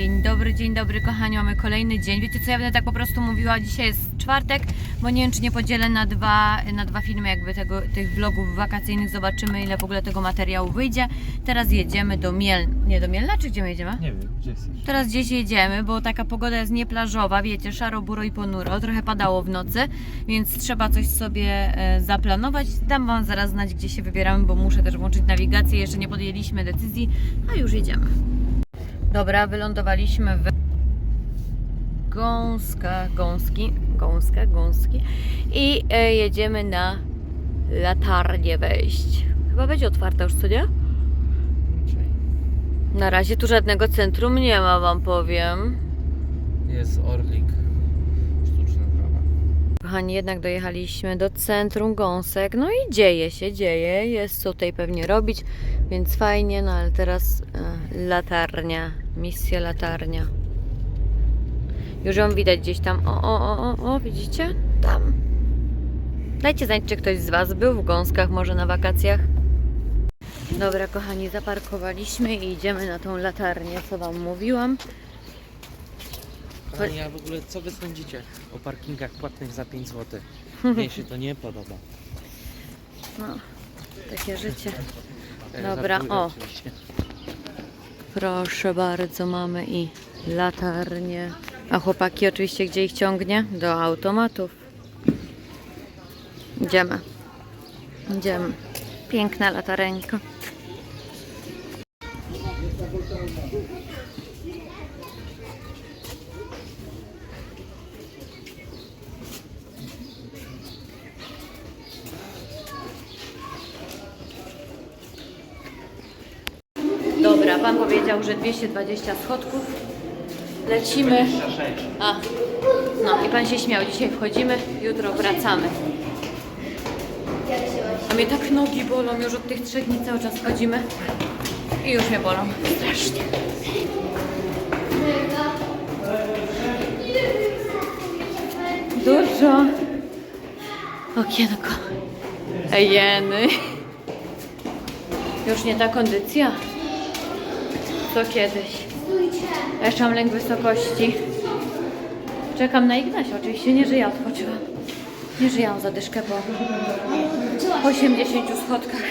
Dzień dobry, dzień dobry kochani, mamy kolejny dzień. Wiecie co, ja będę tak po prostu mówiła, dzisiaj jest czwartek, bo nie wiem czy nie podzielę na dwa, na dwa filmy jakby tego, tych vlogów wakacyjnych, zobaczymy ile w ogóle tego materiału wyjdzie. Teraz jedziemy do Miel... nie do Mielna, czy gdzie my jedziemy? Nie wiem, gdzie jesteś? Teraz gdzieś jedziemy, bo taka pogoda jest nieplażowa, wiecie, szaro, buro i ponuro, trochę padało w nocy, więc trzeba coś sobie e, zaplanować. Dam Wam zaraz znać, gdzie się wybieramy, bo muszę też włączyć nawigację, jeszcze nie podjęliśmy decyzji, a już jedziemy. Dobra, wylądowaliśmy w Gąska, Gąski, Gąska, Gąski i e, jedziemy na latarnię wejść. Chyba będzie otwarta już, co nie? Na razie tu żadnego centrum nie ma, wam powiem. Jest Orlik. Kochani, jednak dojechaliśmy do centrum gąsek. No i dzieje się, dzieje. Jest co tutaj pewnie robić, więc fajnie. No ale teraz e, latarnia, misja latarnia. Już ją widać gdzieś tam. O, o, o, o, o, widzicie? Tam. Dajcie znać, czy ktoś z Was był w gąskach, może na wakacjach. Dobra, kochani, zaparkowaliśmy i idziemy na tą latarnię, co Wam mówiłam. Kochani, a w ogóle co wy sądzicie o parkingach płatnych za 5 zł? Mnie się to nie podoba. No, takie życie. E, Dobra, żartuję o. oczywiście. Proszę bardzo, mamy i latarnię. A chłopaki oczywiście gdzie ich ciągnie? Do automatów. Idziemy. Idziemy. Piękna latareńka. Dobra, pan powiedział, że 220 schodków. Lecimy. A, no i pan się śmiał. Dzisiaj wchodzimy, jutro wracamy. A mnie tak nogi bolą już od tych trzech dni cały czas chodzimy. I już mnie bolą. Strasznie. Dużo. Okienko. Jeny. Już nie ta kondycja. Co kiedyś. Ja Jeszcze mam lęk wysokości. Czekam na Ignasia. Oczywiście nie, że ja odpoczywam. Nie, że ja mam zadyszkę po 80 schodkach.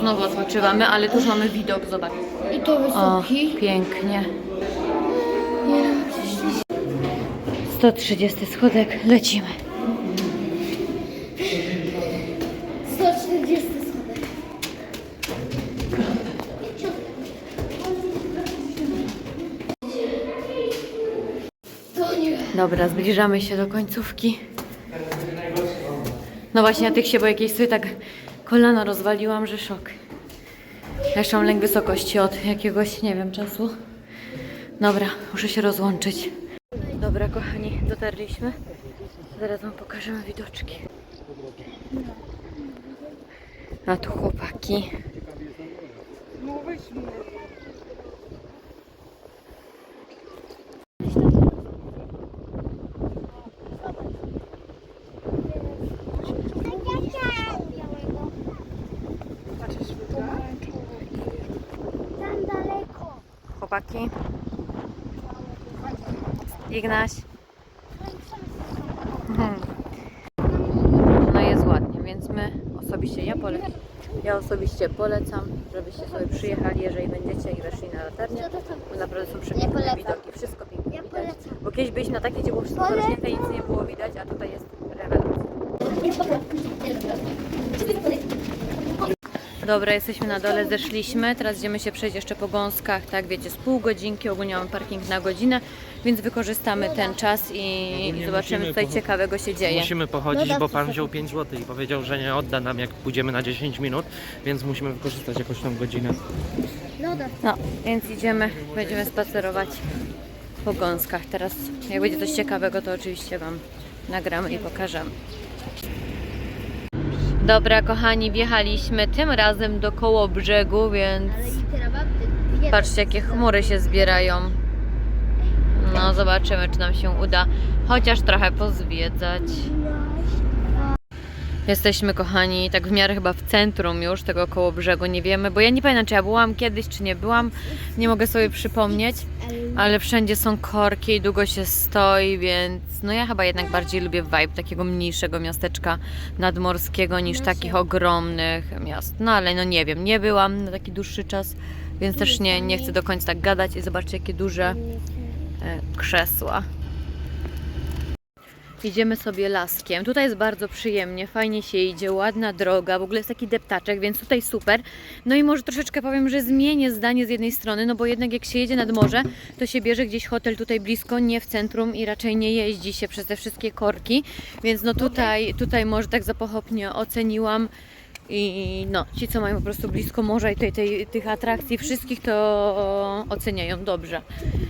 Znowu odpoczywamy, ale tu już mamy widok, zobacz. I to O, wysoki. pięknie. 130 schodek, lecimy. 140 schodek. To nie. Dobra, zbliżamy się do końcówki. No właśnie, ja tych się, bo jakieś sobie tak kolano rozwaliłam, że szok. Mam lęk wysokości od jakiegoś, nie wiem, czasu. Dobra, muszę się rozłączyć. Dobra, kochani, dotarliśmy. Zaraz wam pokażemy widoczki. A tu chłopaki. Tam Ignaś. Mhm. No jest ładnie, więc my osobiście, ja polecam, ja osobiście polecam, żebyście sobie przyjechali, jeżeli będziecie i weszli na latarnię, bo naprawdę są przepiękne widoki, wszystko pięknie Ja widać. Bo kiedyś byliśmy na takiej, gdzie było wszystko rośnięte i nic nie było widać, a tutaj jest rewelacja. Dobra, jesteśmy na dole, zeszliśmy. Teraz idziemy się przejść jeszcze po gąskach, tak wiecie, z pół godzinki. Ogólnie mamy parking na godzinę, więc wykorzystamy ten czas i, Ogólnie zobaczymy, musimy co tutaj po- ciekawego się dzieje. Musimy pochodzić, No bo dobrze, pan wziął 5 zł i powiedział, że nie odda nam jak pójdziemy na 10 minut, więc musimy wykorzystać jakąś tą godzinę. No dobra. No, więc idziemy, będziemy spacerować po gąskach. Teraz, jak będzie coś ciekawego, to oczywiście Wam nagramy i pokażemy. Dobra, kochani, wjechaliśmy tym razem do koło brzegu, więc patrzcie, jakie chmury się zbierają. No, zobaczymy, czy nam się uda chociaż trochę pozwiedzać. Jesteśmy kochani, tak w miarę chyba w centrum już tego koło brzegu, nie wiemy, bo ja nie pamiętam czy ja byłam kiedyś, czy nie byłam, nie mogę sobie przypomnieć, ale wszędzie są korki i długo się stoi, więc no ja chyba jednak bardziej lubię vibe takiego mniejszego miasteczka nadmorskiego niż takich ogromnych miast. No ale no nie wiem, nie byłam na taki dłuższy czas, więc też nie, nie chcę do końca tak gadać. I zobaczcie jakie duże e, krzesła. Idziemy sobie laskiem. Tutaj jest bardzo przyjemnie, fajnie się idzie, ładna droga, w ogóle jest taki deptaczek, więc tutaj super. No i może troszeczkę powiem, że zmienię zdanie z jednej strony, no bo jednak jak się jedzie nad morze, to się bierze gdzieś hotel tutaj blisko, nie w centrum i raczej nie jeździ się przez te wszystkie korki, więc no tutaj, tutaj może tak za pochopnie oceniłam. I no, ci co mają po prostu blisko morza i tej, tej, tych atrakcji wszystkich to oceniają dobrze.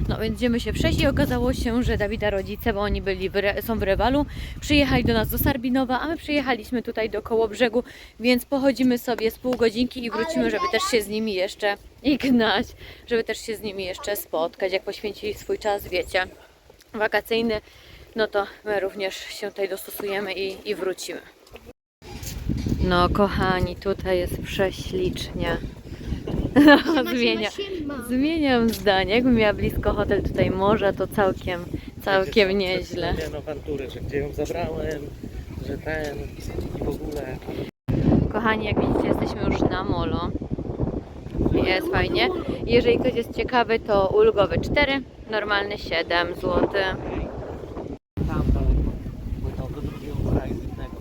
No więc idziemy się przejść i okazało się, że Dawida rodzice, bo oni byli w Re, są w Rewalu, przyjechali do nas do Sarbinowa, a my przyjechaliśmy tutaj do Kołobrzegu, więc pochodzimy sobie z pół godzinki i wrócimy, żeby też się z nimi jeszcze ignać, żeby też się z nimi jeszcze spotkać, jak poświęcili swój czas, wiecie, wakacyjny, no to my również się tutaj dostosujemy i, i wrócimy. No kochani, tutaj jest prześlicznie. Zmienia. Zmieniam zdanie. Jakbym miała blisko hotel tutaj morza, to całkiem, całkiem nieźle. Miałem awantury, że gdzie ją zabrałem, że ten i w ogóle. Kochani, jak widzicie, jesteśmy już na molo. Jest fajnie. Jeżeli ktoś jest ciekawy, to ulgowy 4, normalny 7 zł. Tam daleko, bo to do drugiego kraju innego.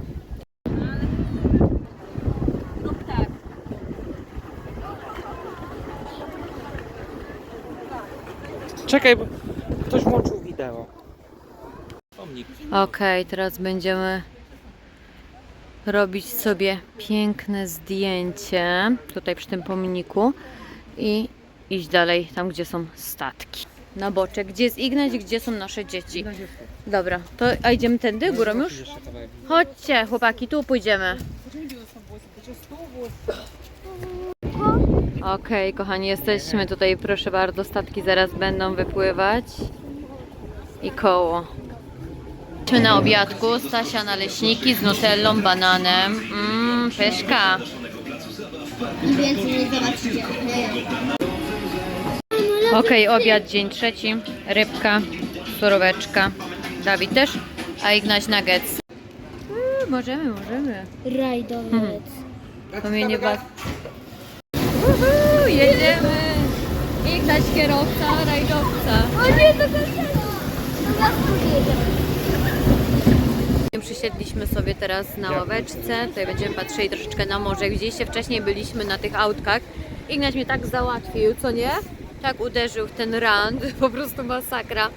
Czekaj, bo ktoś włączył wideo. Pomnik. Okej, teraz będziemy robić sobie piękne zdjęcie tutaj przy tym pomniku i iść dalej tam, gdzie są statki. Na boczek. Gdzie jest Ignaś, gdzie są nasze dzieci? Dobra, to a idziemy tędy, górą już? Chodźcie, chłopaki, tu pójdziemy. Okej, kochani, jesteśmy tutaj, proszę bardzo, statki zaraz będą wypływać. I koło. Czy na obiadku, Stasia naleśniki z nutellą, bananem. Mmm, pyszka. I więcej nie zobaczycie. Okej, obiad dzień trzeci. Rybka, suróweczka. Dawid też, a Ignaś nuggets. Yy, możemy, możemy. Rajdowiec. Pomienie was. Uhu, jedziemy! Ignaś kierowca, rajdowca. O nie, to. Przysiedliśmy sobie teraz na ławeczce. Tutaj będziemy patrzyli troszeczkę na morze. Jak widzieliście, wcześniej byliśmy na tych autkach. Ignaś mnie tak załatwił, co nie? Tak uderzył w ten rand, po prostu masakra.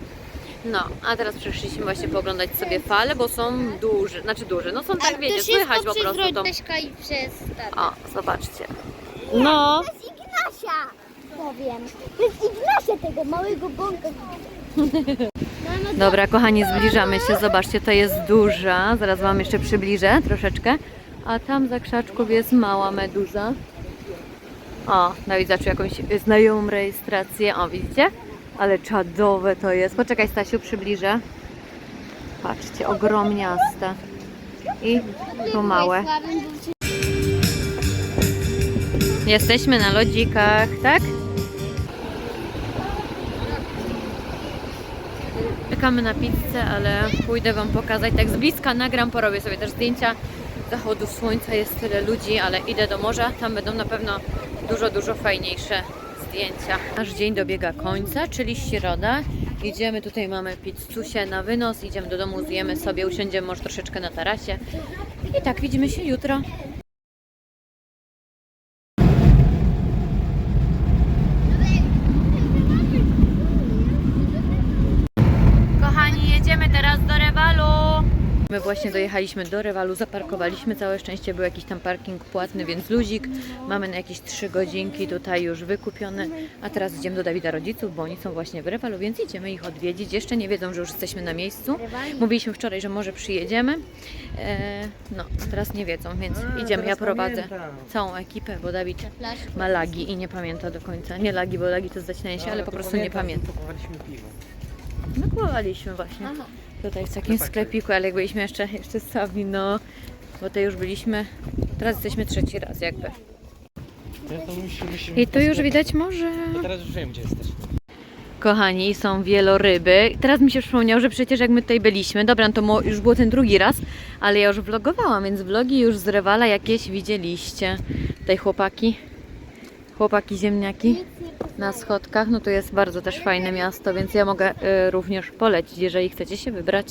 No, a teraz przyszliśmy właśnie pooglądać sobie fale, bo są duże, znaczy duże, no są tak, wiecie, słychać po prostu. Przez i przez tak. O, zobaczcie. No, To jest Ignasia! Powiem. To jest Ignasia tego małego bąka. Mama, Dobra, kochani, zbliżamy się. Zobaczcie, to jest duża. Zaraz Wam jeszcze przybliżę troszeczkę. A tam za krzaczków jest mała meduza. O, Dawid zaczął jakąś znajomą rejestrację. O, widzicie? Ale czadowe to jest. Poczekaj, Stasiu, przybliżę. Patrzcie, ogromniaste. I tu małe. Jesteśmy na lodzikach, tak? Czekamy na pizzę, ale pójdę Wam pokazać. Tak z bliska nagram, porobię sobie też zdjęcia zachodu słońca. Jest tyle ludzi, ale idę do morza. Tam będą na pewno dużo, dużo fajniejsze zdjęcia. Nasz dzień dobiega końca, czyli środa. Idziemy, tutaj mamy pizzusie na wynos. Idziemy do domu, zjemy sobie, usiądziemy może troszeczkę na tarasie. I tak, widzimy się jutro. Kochani, jedziemy teraz do Rewalu. My właśnie dojechaliśmy do Rewalu, zaparkowaliśmy. Całe szczęście był jakiś tam parking płatny, więc luzik. Mamy na jakieś 3 godzinki tutaj już wykupione. A teraz idziemy do Dawida rodziców, bo oni są właśnie w Rewalu, więc idziemy ich odwiedzić. Jeszcze nie wiedzą, że już jesteśmy na miejscu. Mówiliśmy wczoraj, że może przyjedziemy. E, no, teraz nie wiedzą, więc A, idziemy. Ja prowadzę pamiętam. całą ekipę, bo Dawid ma lagi i nie pamięta do końca. Nie lagi, bo lagi to zacinanie się, ale po prostu nie pamięta. Kupowaliśmy piwo. My kupowaliśmy właśnie. Tutaj w takim tak. sklepiku, ale jak byliśmy jeszcze, jeszcze sami, no bo tutaj już byliśmy, teraz jesteśmy trzeci raz jakby. To I tu już widać morze. To teraz już wiem, gdzie jesteśmy. Kochani, są wieloryby. Teraz mi się przypomniało, że przecież jak my tutaj byliśmy, dobra, no to już było ten drugi raz, ale ja już vlogowałam, więc vlogi już z Rewala jakieś widzieliście. Tutaj chłopaki, chłopaki ziemniaki na schodkach. No to jest bardzo też fajne miasto, więc ja mogę y, również polecić, jeżeli chcecie się wybrać.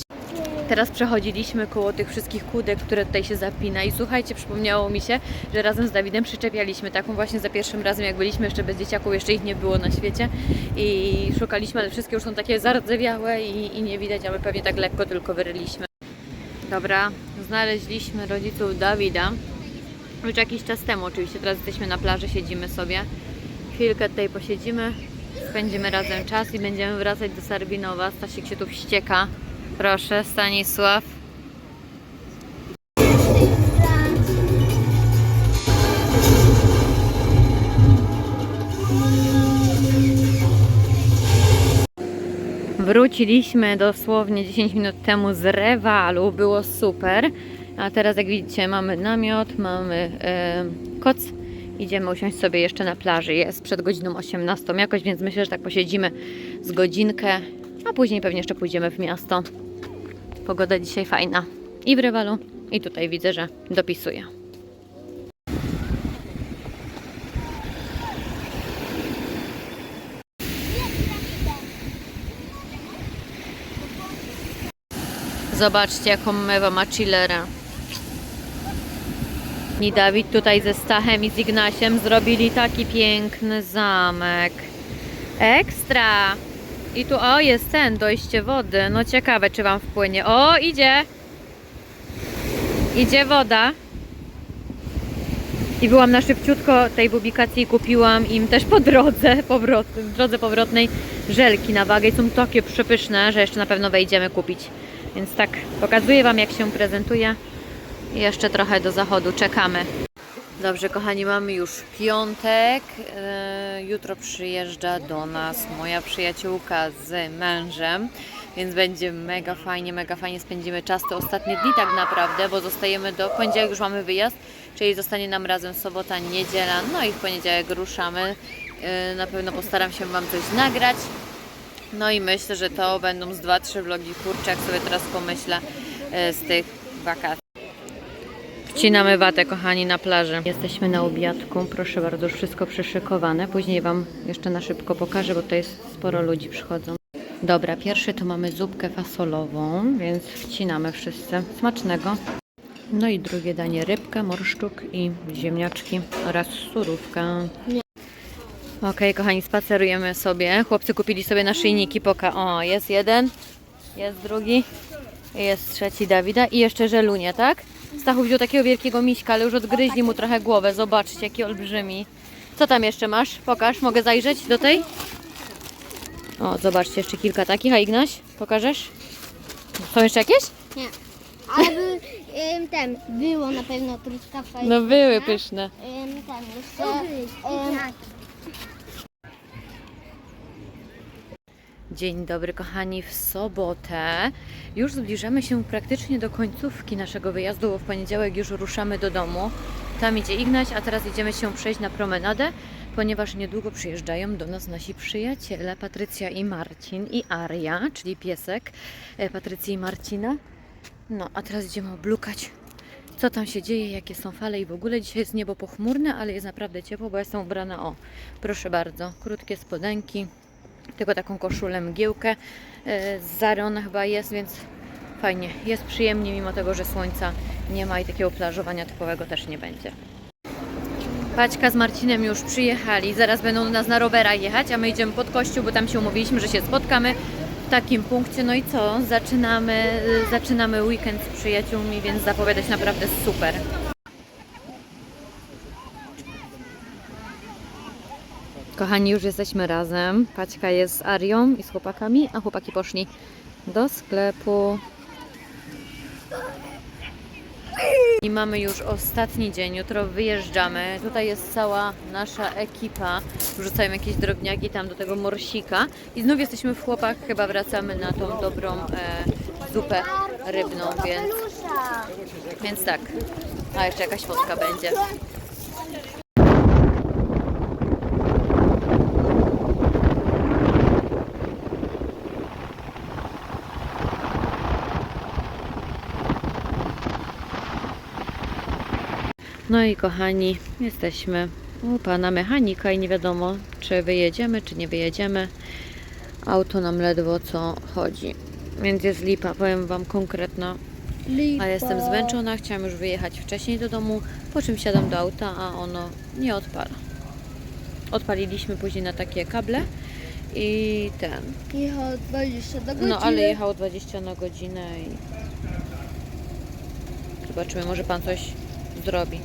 Teraz przechodziliśmy koło tych wszystkich kłódek, które tutaj się zapina i słuchajcie, przypomniało mi się, że razem z Dawidem przyczepialiśmy taką właśnie za pierwszym razem, jak byliśmy jeszcze bez dzieciaków, jeszcze ich nie było na świecie i szukaliśmy, ale wszystkie już są takie zardzewiałe i, i nie widać, a my pewnie tak lekko tylko wyryliśmy. Dobra, znaleźliśmy rodziców Dawida. Już jakiś czas temu oczywiście, teraz jesteśmy na plaży, siedzimy sobie. Chwilkę tutaj posiedzimy, spędzimy razem czas i będziemy wracać do Sarbinowa. Stasiek się tu wścieka. Proszę, Stanisław. Wróciliśmy dosłownie 10 minut temu z Rewalu, było super. A teraz jak widzicie mamy namiot, mamy e, koc. Idziemy usiąść sobie jeszcze na plaży. Jest przed godziną 18 jakoś, więc myślę, że tak posiedzimy z godzinkę, a później pewnie jeszcze pójdziemy w miasto. Pogoda dzisiaj fajna. I w Rewalu, i tutaj widzę, że dopisuje. Zobaczcie, jaką mewa ma chillera. I Dawid tutaj ze Stachem i z Ignasiem zrobili taki piękny zamek. Ekstra! I tu, o, jest ten, dojście wody. No ciekawe, czy Wam wpłynie. O, idzie! Idzie woda. I byłam na szybciutko tej w ubikacji i kupiłam im też po drodze, powrot, drodze powrotnej żelki na wagę. I są takie przepyszne, że jeszcze na pewno wejdziemy kupić. Więc tak, pokazuję Wam jak się prezentuje. Jeszcze trochę do zachodu czekamy. Dobrze, kochani, mamy już piątek. E, Jutro przyjeżdża do nas moja przyjaciółka z mężem, więc będzie mega fajnie, mega fajnie spędzimy czas. To ostatnie dni tak naprawdę, bo zostajemy do poniedziałek już mamy wyjazd, czyli zostanie nam razem sobota, niedziela, no i w poniedziałek ruszamy. E, Na pewno postaram się Wam coś nagrać. No i myślę, że to będą z 2-3 vlogi kurczę, jak sobie teraz pomyślę e, z tych wakacji. Wcinamy watę, kochani, na plaży. Jesteśmy na obiadku. Proszę bardzo, już wszystko przyszykowane. Później Wam jeszcze na szybko pokażę, bo to jest sporo ludzi przychodzą. Dobra, pierwszy to mamy zupkę fasolową, więc wcinamy wszyscy. Smacznego. No i drugie danie rybka, morszczuk i ziemniaczki oraz surówka. Okej, kochani, spacerujemy sobie. Chłopcy kupili sobie naszyjniki poka. O, jest jeden, jest drugi, jest trzeci Dawida i jeszcze żelunie, tak? Stachu wziął takiego wielkiego miśka, ale już odgryźli mu trochę głowę. Zobaczcie, jaki olbrzymi. Co tam jeszcze masz? Pokaż, mogę zajrzeć do tej? O, zobaczcie, jeszcze kilka takich. A Ignaś, pokażesz? Są jeszcze jakieś? Nie. Ale by, ym, ten, było na pewno truskawka. No były pyszne. Ym, ten, jeszcze, ym, Dzień dobry, kochani, w sobotę. Już zbliżamy się praktycznie do końcówki naszego wyjazdu, bo w poniedziałek już ruszamy do domu. Tam idzie Ignaś, a teraz idziemy się przejść na promenadę, ponieważ niedługo przyjeżdżają do nas nasi przyjaciele, Patrycja i Marcin i Aria, czyli piesek e, Patrycji i Marcina. No, a teraz idziemy oblukać, co tam się dzieje, jakie są fale i w ogóle dzisiaj jest niebo pochmurne, ale jest naprawdę ciepło, bo jestem ubrana, o, proszę bardzo, krótkie spodenki, tylko taką koszulę mgiełkę e, z Zarion chyba jest, więc fajnie, jest przyjemnie mimo tego, że słońca nie ma i takiego plażowania typowego też nie będzie. Paćka z Marcinem już przyjechali, zaraz będą do nas na rowera jechać, a my idziemy pod kościół, bo tam się umówiliśmy, że się spotkamy w takim punkcie. No i co? Zaczynamy, y, zaczynamy weekend z przyjaciółmi, więc zapowiada się naprawdę super. Kochani, już jesteśmy razem. Paćka jest z Arią i z chłopakami, a chłopaki poszli do sklepu. I mamy już ostatni dzień, jutro wyjeżdżamy. Tutaj jest cała nasza ekipa. Wrzucają jakieś drobniaki tam do tego morsika. I znów jesteśmy w chłopach, chyba wracamy na tą dobrą e, zupę rybną, więc. Więc tak. A jeszcze jakaś fotka będzie. No i kochani, jesteśmy u pana mechanika i nie wiadomo, czy wyjedziemy, czy nie wyjedziemy. Auto nam ledwo co chodzi. Więc jest lipa, powiem wam konkretna. A jestem zmęczona, chciałam już wyjechać wcześniej do domu, po czym siadam do auta, a ono nie odpala. Odpaliliśmy później na takie kable i ten. Jechał 20 do godziny. No ale jechał 20 na godzinę i zobaczymy, może pan coś zrobi.